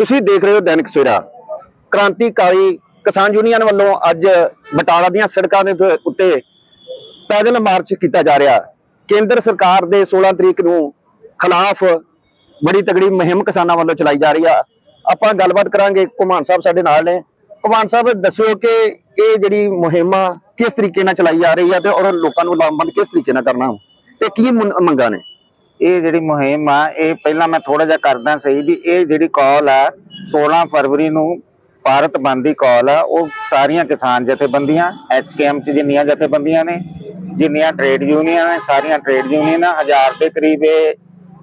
ਤੁਸੀਂ ਦੇਖ ਰਹੇ ਹੋ ਦੈਨਿਕ ਸਵੇਰਾ। ਕ੍ਰਾਂਤੀਕਾਰੀ ਕਿਸਾਨ ਯੂਨੀਅਨ ਵੱਲੋਂ ਅੱਜ ਬਟਾਲਾ ਦੀਆਂ ਸੜਕਾਂ ਦੇ ਉੱਤੇ- ਪੈਦਲ ਮਾਰਚ ਕੀਤਾ ਜਾ ਰਿਹਾ। ਕੇਂਦਰ ਸਰਕਾਰ ਦੇ 16 ਤਰੀਕ ਨੂੰ ਖਿਲਾਫ ਬੜੀ ਤਗੜੀ ਮੁਹਿੰਮ ਕਿਸਾਨਾਂ ਵੱਲੋਂ ਚਲਾਈ ਜਾ ਰਹੀ ਆ। ਆਪਾਂ ਗੱਲਬਾਤ ਕਰਾਂਗੇ। ਕੁਮਾਨ ਸਾਹਿਬ ਸਾਡੇ ਨਾਲ ਨੇ। ਕੁਮਾਨ ਸਾਹਿਬ ਦੱਸਿਓ ਕਿ ਇਹ ਜਿਹੜੀ ਮੁਹਿੰਮ ਆ, ਕਿਸ ਤਰੀਕੇ ਨਾਲ ਚਲਾਈ ਜਾ ਰਹੀ ਆ ਤੇ ਔਰ ਲੋਕਾਂ ਨੂੰ ਲਾਭਬੰਦ ਕਿਸ ਤਰੀਕੇ ਨਾਲ ਕਰਨਾ ਤੇ ਕੀ ਮੁੰ- ਮੰਗਾਂ ਨੇ? ਇਹ ਜਿਹੜੀ ਮੁਹਿੰਮ ਆ, ਇਹ ਪਹਿਲਾਂ ਮੈਂ ਥੋੜਾ ਜਿਹਾ ਕਰਦਾ ਸਹੀ ਵੀ ਇਹ ਜਿਹੜੀ ਕਾਲ ਆ 16 ਫਰਵਰੀ ਨੂੰ ਭਾਰਤ ਬੰਦ ਦੀ ਕਾਲ ਆ, ਉਹ ਸਾਰੀਆਂ ਕਿਸਾਨ ਜਥੇਬੰਦੀਆਂ ਐਸਕੇਐਮ ਚ ਜਿੰਨੀਆਂ ਜਥੇਬੰਦੀਆਂ ਨੇ, ਜਿੰਨੀਆਂ ਟ੍ਰੇਡ ਯੂਨੀਅਨ ਨੇ, ਸਾਰੀਆਂ ਟ੍ਰੇਡ ਯੂਨੀਅਨਾਂ ਹਜ਼ਾਰ ਦੇ ਕਰੀਬ ਇਹ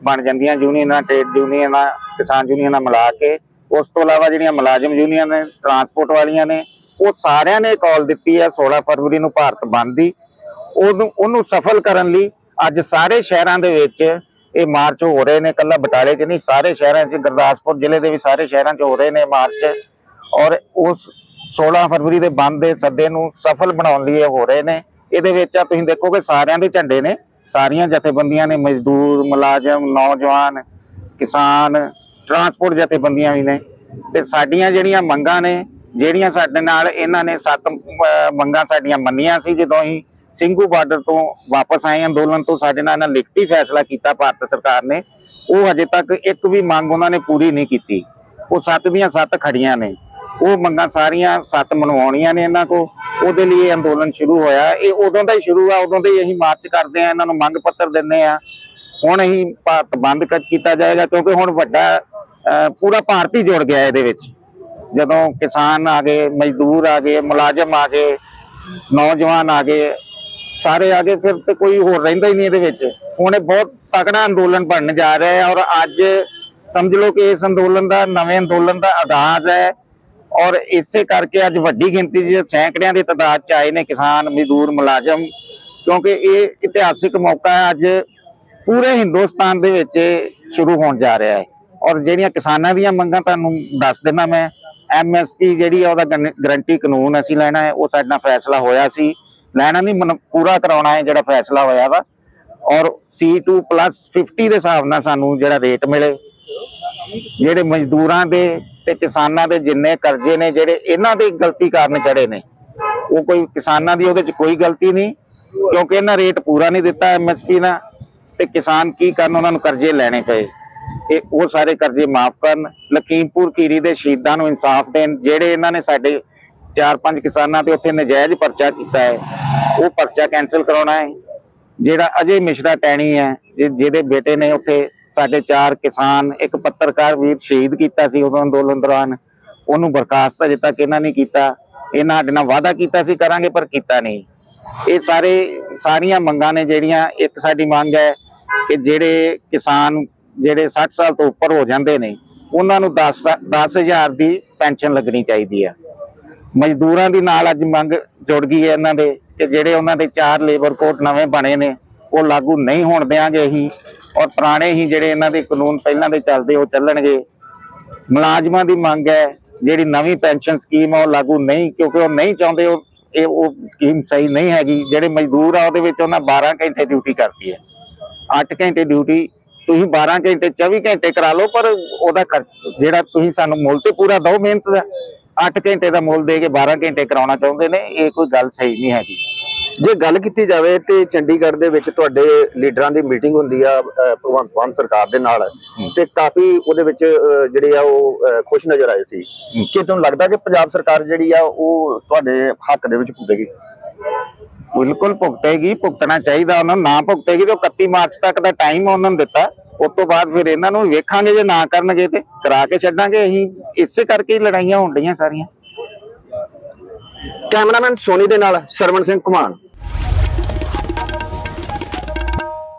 ਬਣ ਜਾਂਦੀਆਂ ਯੂਨੀਅਨਾਂ ਟ੍ਰੇਡ ਯੂਨੀਅਨਾਂ ਕਿਸਾਨ ਯੂਨੀਅਨਾਂ ਮਿਲਾ ਕੇ, ਉਸ ਤੋਂ ਇਲਾਵਾ ਜਿਹੜੀਆਂ ਮੁਲਾਜ਼ਮ ਯੂਨੀਅਨ ਨੇ ਟਰਾਂਸਪੋਰਟ ਵਾਲੀਆਂ ਨੇ, ਉਹ ਸਾਰਿਆਂ ਨੇ ਕਾਲ ਦਿੱਤੀ ਹੈ 16 ਫਰਵਰੀ ਨੂੰ ਭਾਰਤ ਬੰਦ ਦੀ। ਉਹਨੂੰ ਉਹਨੂੰ ਸਫਲ ਕਰਨ ਲਈ ਅੱਜ ਸਾਰੇ ਸ਼ਹਿਰਾਂ ਦੇ ਵਿੱਚ ਇਹ ਮਾਰਚ ਹੋ ਰਹੇ ਨੇ, ਕੱਲਾ ਬਟਾਲੇ 'ਚ ਨਹੀਂ, ਸਾਰੇ ਸ਼ਹਿਰਾਂ 'ਚ, ਗੁਰਦਾਸਪੁਰ ਜ਼ਿਲ੍ਹੇ ਦੇ ਵੀ ਸਾਰੇ ਸ਼ਹਿਰਾਂ 'ਚ ਹੋ ਰਹੇ ਨੇ ਮਾਰਚ। ਔਰ ਉਸ 16 ਫਰਵਰੀ ਦੇ ਬੰਦ ਦੇ ਸੱਦੇ ਨੂੰ ਸਫਲ ਬਣਾਉਣ ਲਈ ਇਹ ਹੋ ਰਹੇ ਨੇ। ਇਹਦੇ ਵਿੱਚ ਆ ਤੁਸੀਂ ਦੇਖੋਗੇ ਸਾਰਿਆਂ ਦੇ ਝੰਡੇ ਨੇ। ਸਾਰੀਆਂ ਜਥੇਬੰਦੀਆਂ ਨੇ, ਮਜ਼ਦੂਰ, ਮੁਲਾਜ਼ਮ, ਨੌਜਵਾਨ, ਕਿਸਾਨ ਟਰਾਂਸਪੋਰਟ ਜਥੇਬੰਦੀਆਂ ਵੀ ਨੇ। ਤੇ ਸਾਡੀਆਂ ਜਿਹੜੀਆਂ ਮੰਗਾਂ ਨੇ, ਜਿਹੜੀਆਂ ਸਾਡੇ ਨਾਲ ਇਹਨਾਂ ਨੇ ਸੱਤ ਮੰਗਾਂ ਸਾਡੀਆਂ ਮੰਨੀਆਂ ਸੀ, ਜਦੋਂ ਅਸੀਂ ਸਿੰਘੂ ਬਾਰਡਰ ਤੋਂ ਵਾਪਸ ਆਏ ਅੰਦੋਲਨ ਤੋਂ ਸਾਡੇ ਨਾਲ ਇਹਨਾਂ ਲਿਖਤੀ ਫੈਸਲਾ ਕੀਤਾ ਭਾਰਤ ਸਰਕਾਰ ਨੇ। ਉਹ ਹਜੇ ਤੱਕ ਇੱਕ ਵੀ ਮੰਗ ਉਹਨਾਂ ਨੇ ਪੂਰੀ ਨਹੀਂ ਕੀਤੀ। ਉਹ ਸੱਤ ਦੀਆਂ ਸੱਤ ਖੜੀਆਂ ਨੇ। ਉਹ ਮੰਗਾਂ ਸਾਰੀਆਂ ਸੱਤ ਮਨਵਾਉਣੀਆਂ ਨੇ ਇਹਨਾਂ ਕੋ ਉਹਦੇ ਲਈ ਅੰਦੋਲਨ ਸ਼ੁਰੂ ਹੋਇਆ। ਇਹ ਉਦੋਂ ਦਾ ਹੀ ਸ਼ੁਰੂ ਆ। ਉਦੋਂ ਦੇ ਹੀ ਅਸੀਂ ਮਾਰਚ ਕਰਦੇ ਆ ਇਹਨਾਂ ਨੂੰ ਮੰਗ ਪੱਤਰ ਦਿੰਨੇ ਆ ਹੁਣ ਅਸੀਂ ਭਾਰਤ ਬੰਦ ਕੀਤਾ ਜਾਏਗਾ ਕਿਉਂਕਿ ਹੁਣ ਵੱਡਾ ਪੂਰਾ ਭਾਰਤ ਹੀ ਜੁੜ ਗਿਆ ਇਹਦੇ ਵਿੱਚ। ਜਦੋਂ ਕਿਸਾਨ ਆ ਗਏ, ਮਜ਼ਦੂਰ ਆ ਗਏ, ਮੁਲਾਜ਼ਮ ਆ ਗਏ, ਨੌਜਵਾਨ ਆ ਗਏ ਸਾਰੇ ਆ ਗਏ, ਫਿਰ ਤੇ ਕੋਈ ਹੋਰ ਰਹਿੰਦਾ ਹੀ ਨਹੀਂ ਇਹਦੇ ਵਿੱਚ। ਹੁਣ ਇਹ ਬਹੁਤ ਤਕੜਾ ਅੰਦੋਲਨ ਬਣਨ ਜਾ ਰਿਹਾ ਹੈ ਔਰ ਅੱਜ ਸਮਝ ਲਓ ਕਿ ਇਸ ਅੰਦੋਲਨ ਦਾ, ਨਵੇਂ ਅੰਦੋਲਨ ਦਾ ਆਗਾਜ਼ ਹੈ ਔਰ ਇਸੇ ਕਰਕੇ ਅੱਜ ਵੱਡੀ ਗਿਣਤੀ 'ਚ ਸੈਂਕੜਿਆਂ ਦੀ ਤਾਦਾਦ 'ਚ ਆਏ ਨੇ ਕਿਸਾਨ, ਮਜ਼ਦੂਰ, ਮੁਲਾਜ਼ਮ, ਕਿਉਂਕਿ ਇਹ ਇਤਿਹਾਸਿਕ ਮੌਕਾ ਹੈ, ਅੱਜ ਪੂਰੇ ਹਿੰਦੁਸਤਾਨ ਦੇ ਵਿੱਚ ਸ਼ੁਰੂ ਹੋਣ ਜਾ ਰਿਹਾ ਹੈ। ਔਰ ਜਿਹੜੀਆਂ ਕਿਸਾਨਾਂ ਦੀਆਂ ਮੰਗਾਂ ਤੁਹਾਨੂੰ ਦੱਸ ਦਿੰਦਾ ਮੈਂ ਐਮਐਸਪੀ ਜਿਹੜੀ ਆ, ਉਹਦਾ ਗਰੰਟੀ ਕਾਨੂੰਨ ਅਸੀਂ ਲੈਣਾ ਹੈ, ਉਹ ਸਾਡੇ ਨਾਲ ਫੈਸਲਾ ਹੋਇਆ ਸੀ। ਲੈਣਾ ਨਹੀਂ ਪੂਰਾ ਕਰਾਉਣਾ ਹੈ ਜਿਹੜਾ ਫੈਸਲਾ ਹੋਇਆ ਵਾ। ਔਰ C2 50 ਦੇ ਹਿਸਾਬ ਨਾਲ ਸਾਨੂੰ ਜਿਹੜਾ ਰੇਟ ਮਿਲੇ। ਜਿਹੜੇ ਮਜ਼ਦੂਰਾਂ ਦੇ ਤੇ ਕਿਸਾਨਾਂ ਦੇ ਜਿੰਨੇ ਕਰਜ਼ੇ ਨੇ, ਜਿਹੜੇ ਇਹਨਾਂ ਦੇ ਗਲਤੀ ਕਾਰਨ ਚੜੇ ਨੇ। ਉਹ ਕੋਈ ਕਿਸਾਨਾਂ ਦੀ ਉਹਦੇ ਚ ਕੋਈ ਗਲਤੀ ਨਹੀਂ, ਕਿਉਂਕਿ ਇਹਨਾਂ ਰੇਟ ਪੂਰਾ ਨਹੀਂ ਦਿੱਤਾ ਐਮਐਸਪੀ ਨਾਲ ਤੇ ਕਿਸਾਨ ਕੀ ਕਰਨ ਉਹਨਾਂ ਨੂੰ ਕਰਜ਼ੇ ਲੈਣੇ ਪਏ। ਇਹ ਉਹ ਸਾਰੇ ਕਰਜ਼ੇ ਮਾਫ ਕਰਨ। ਲਖੀਮਪੁਰ ਕੀਰੀ ਦੇ ਸ਼ਹੀਦਾਂ ਨੂੰ ਇਨਸਾਫ ਦੇਣ, ਜਿਹੜੇ ਇਹਨਾਂ ਨੇ ਸਾਡੇ ਚਾਰ ਪੰਜ ਕਿਸਾਨਾਂ ਤੇ ਉੱਥੇ ਨਜਾਇਜ਼ ਪਰਚਾ ਕੀਤਾ ਹੈ। ਉਹ ਪਰਚਾ ਕੈਨਸਲ ਕਰਾਉਣਾ ਹੈ। ਜਿਹੜਾ ਅਜੇ ਮਿਸ਼ਰਾ ਟੈਣੀ ਹੈ, ਜਿ- ਜਿਹਦੇ ਬੇਟੇ ਨੇ ਉੱਥੇ ਸਾਡੇ ਚਾਰ ਕਿਸਾਨ, ਇੱਕ ਪੱਤਰਕਾਰ ਵੀਰ ਸ਼ਹੀਦ ਕੀਤਾ ਸੀ ਉਦੋਂ ਅੰਦੋਲਨ ਦੌਰਾਨ। ਉਹਨੂੰ ਬਰਖਾਸਤ ਅਜੇ ਤੱਕ ਇਹਨਾਂ ਨੇ ਕੀਤਾ। ਇਹਨਾਂ ਸਾਡੇ ਨਾਲ ਵਾਅਦਾ ਕੀਤਾ ਸੀ, ਕਰਾਂਗੇ ਪਰ ਕੀਤਾ ਨਹੀਂ। ਇਹ ਸਾਰੇ, ਸਾਰੀਆਂ ਮੰਗਾਂ ਨੇ ਜਿਹੜੀਆਂ, ਇੱਕ ਸਾਡੀ ਮੰਗ ਹੈ ਕਿ ਜਿਹੜੇ ਕਿਸਾਨ, ਜਿਹੜੇ 60 ਸਾਲ ਤੋਂ ਉੱਪਰ ਹੋ ਜਾਂਦੇ ਨੇ, ਉਹਨਾਂ ਨੂੰ 10 10000 ਦੀ ਪੈਨਸ਼ਨ ਲੱਗਣੀ ਚਾਹੀਦੀ ਹੈ। ਮਜ਼ਦੂਰਾਂ ਦੀ ਨਾਲ ਅੱਜ ਮੰਗ ਜੁੜ ਗਈ ਹੈ ਇਹਨਾਂ ਦੇ। ਕਿ ਜਿਹੜੇ ਉਹਨਾਂ ਦੇ ਚਾਰ ਲੇਬਰ ਕੋਡ ਨਵੇਂ ਬਣੇ ਨੇ, ਉਹ ਲਾਗੂ ਨਹੀਂ ਹੋਣ ਦੇਾਂਗੇ ਅਸੀਂ ਔਰ ਪੁਰਾਣੇ ਹੀ ਜਿਹੜੇ ਇਹਨਾਂ ਦੇ ਕਾਨੂੰਨ ਪਹਿਲਾਂ ਦੇ ਚੱਲਦੇ ਉਹ ਚੱਲਣਗੇ। ਮੁਲਾਜ਼ਮਾਂ ਦੀ ਮੰਗ ਹੈ, ਜਿਹੜੀ ਨਵੀਂ ਪੈਨਸ਼ਨ ਸਕੀਮ ਆ ਉਹ ਲਾਗੂ ਨਹੀਂ, ਕਿਉਂਕਿ ਉਹ ਨਹੀਂ ਚਾਹੁੰਦੇ ਉਹ, ਇਹ ਉਹ ਸਕੀਮ ਸਹੀ ਨਹੀਂ ਹੈਗੀ। ਜਿਹੜੇ ਮਜ਼ਦੂਰ ਆ ਉਹਦੇ ਵਿੱਚ ਉਹਨਾਂ 12 ਘੰਟੇ ਡਿਊਟੀ ਕਰਦੀ ਹੈ। 8 ਘੰਟੇ ਡਿਊਟੀ ਤੁਸੀਂ 12 ਘੰਟੇ 24 ਘੰਟੇ ਕਰਾ ਲਓ, ਪਰ ਉਹਦਾ ਖਰਚ, ਜਿਹੜਾ ਤੁਸੀਂ ਸਾਨੂੰ ਮੁੱਲ ਤੇ ਪੂਰਾ ਦਿਓ ਮਿਹਨਤ ਦਾ। 8 ਘੰਟੇ ਦਾ ਮੁੱਲ ਦੇ ਕੇ 12 ਘੰਟੇ ਕਰਾਉਣਾ ਚਾਹੁੰਦੇ ਨੇ ਇਹ ਕੋਈ ਗੱਲ ਸਹੀ ਨਹੀਂ ਹੈਗੀ। ਜੇ ਗੱਲ ਕੀਤੀ ਜਾਵੇ ਤੇ ਚੰਡੀਗੜ੍ਹ ਦੇ ਵਿੱਚ ਤੁਹਾਡੇ ਲੀਡਰਾਂ ਦੀ ਮੀਟਿੰਗ ਹੁੰਦੀ ਆ ਭਗਵੰਤ ਮਾਨ ਸਰਕਾਰ ਦੇ ਨਾਲ ਤੇ ਕਾਫੀ ਉਹਦੇ ਵਿੱਚ ਜਿਹੜੇ ਆ ਉਹ ਖੁਸ਼ ਨਜ਼ਰ ਆਏ ਸੀ। ਕਿ ਤੁਹਾਨੂੰ ਲੱਗਦਾ ਕਿ ਪੰਜਾਬ ਸਰਕਾਰ ਜਿਹੜੀ ਆ ਉਹ ਤੁਹਾਡੇ ਹੱਕ ਦੇ ਵਿੱਚ ਪੁੱਜੇਗੀ ਬਿਲਕੁਲ ਭੁਗਤੇਗੀ ਭੁਗਤਣਾ ਚਾਹੀਦਾ ਉਹਨਾਂ ਨੂੰ ਭੁਗਤੇਗੀ ਤੇ ਉਹ 31 ਮਾਰਚ ਤੱਕ ਦਾ ਟਾਈਮ ਉਹਨਾਂ ਨੂੰ ਦਿੱਤਾ। ਉਸ ਤੋਂ ਬਾਅਦ ਫਿਰ ਇਹਨਾਂ ਨੂੰ ਵੇਖਾਂਗੇ ਜੇ ਨਾ ਕਰਨਗੇ ਤੇ ਕਰਾ ਕੇ ਛੱਡਾਂਗੇ। ਅਸੀਂ ਇਸੇ ਕਰਕੇ ਹੀ ਲੜਾਈਆਂ ਹੋਣ ਡਈਆਂ ਸਾਰੀਆਂ। ਕੈਮਰਾਮੈਨ ਸੋਨੀ ਦੇ ਨਾਲ ਸਰਵਣ ਸਿੰਘ ਕੁਮਾਨ